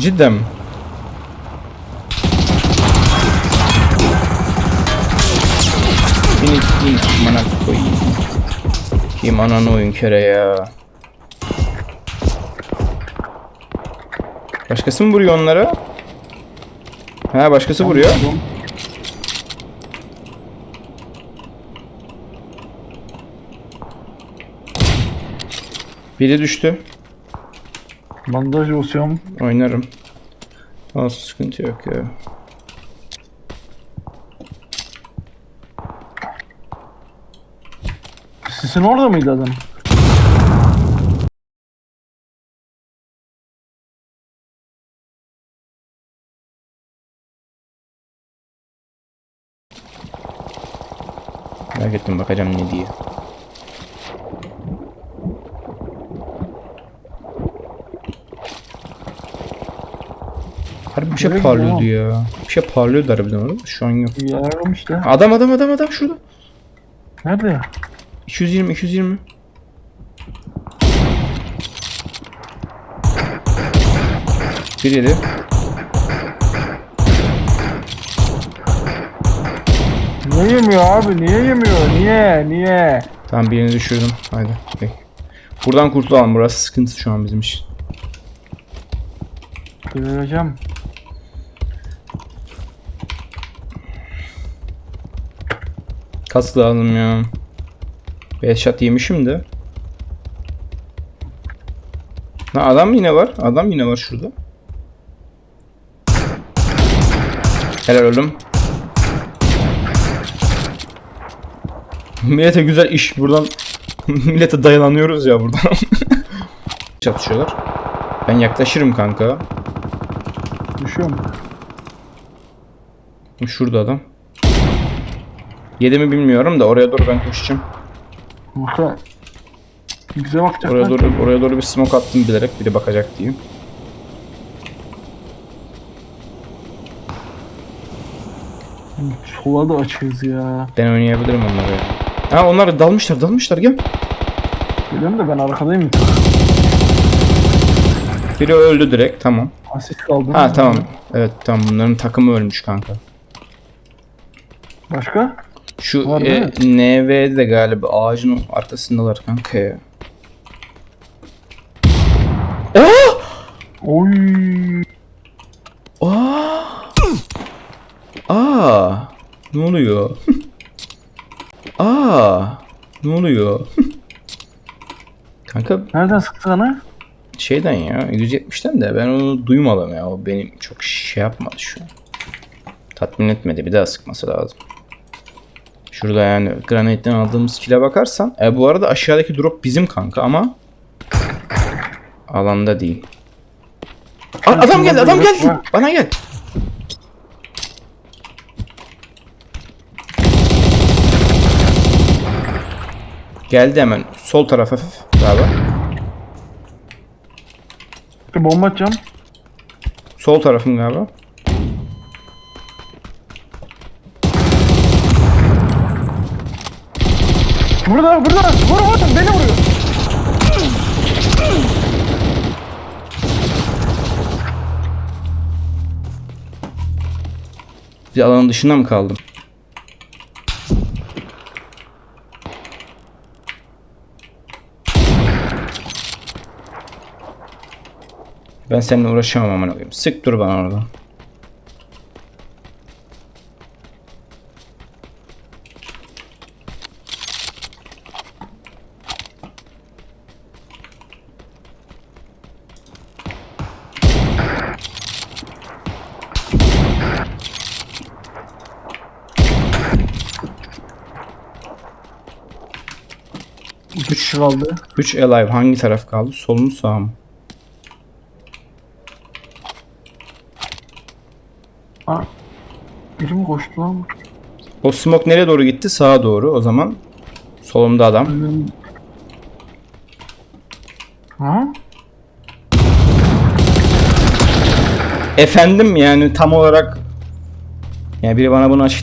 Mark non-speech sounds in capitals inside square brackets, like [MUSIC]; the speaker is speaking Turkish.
Cidden mi? Yine kim amına koyayım. Kim ananı oyun kere ya. Başkası mı vuruyor onlara? Ha başkası vuruyor. Biri düştü. Bandaj olsam Oynarım. Olsun sıkıntı yok ya. Sizin orada mıydı adam? Merak ettim bakacağım ne diye. Harbi bir şey Nereye parlıyordu gidiyor? ya. Bir şey parlıyordu harbiden orada. Şu an yok. Yarım işte. Adam adam adam adam şurada. Nerede? 220 220. Bir yedi. Niye yemiyor abi? Niye yemiyor? Niye? Niye? Tamam birini düşürdüm. Haydi. Peki. Buradan kurtulalım. Burası sıkıntı şu an bizim için. Göreceğim. Kask lazım ya. Headshot yemişim de. Ha adam yine var. Adam yine var şurada. Helal oğlum. [LAUGHS] Millete güzel iş buradan. [LAUGHS] Millete dayanamıyoruz ya buradan. [LAUGHS] Çatışıyorlar. Ben yaklaşırım kanka. Düşüyorum. Şurada adam. Yedi mi bilmiyorum da oraya doğru ben koşacağım. Bakın. Bize bakacaklar. Oraya doğru oraya doğru bir smoke attım bilerek biri bakacak diye. Sola da açığız ya. Ben oynayabilirim onları. Ha onlar dalmışlar dalmışlar gel. Biliyorum da ben arkadayım. Biri öldü direkt tamam. Asist kaldı. Ha tamam. Evet tamam bunların takımı ölmüş kanka. Başka? Şu Var e, NV'de de galiba ağacın arkasındalar kanka ya. Oh! Oy. Aa! Aa! Ne oluyor? [LAUGHS] Aa! Ne oluyor? [LAUGHS] kanka Nereden sıktı sana? şeyden ya 170'ten de ben onu duymadım ya. O benim çok şey yapmadı şu an. Tatmin etmedi. Bir daha sıkması lazım. Şurada yani granite'den aldığımız kile bakarsan. E bu arada aşağıdaki drop bizim kanka ama alanda değil. A- adam geldi, adam geldi. Bana gel. Geldi hemen sol taraf hafif galiba. Bir bomba atacağım. Sol tarafın galiba. Burada burada. Vur vur beni vuruyor. Bir alanın dışında mı kaldım? Ben seninle uğraşamam amına koyayım. Sık dur bana orada. Üç kişi kaldı. 3 alive hangi taraf kaldı? Sol mu sağ mı? Ha. Biri mi koştu lan? O smoke nereye doğru gitti? Sağa doğru. O zaman solumda adam. Ha? Efendim yani tam olarak yani biri bana bunu açık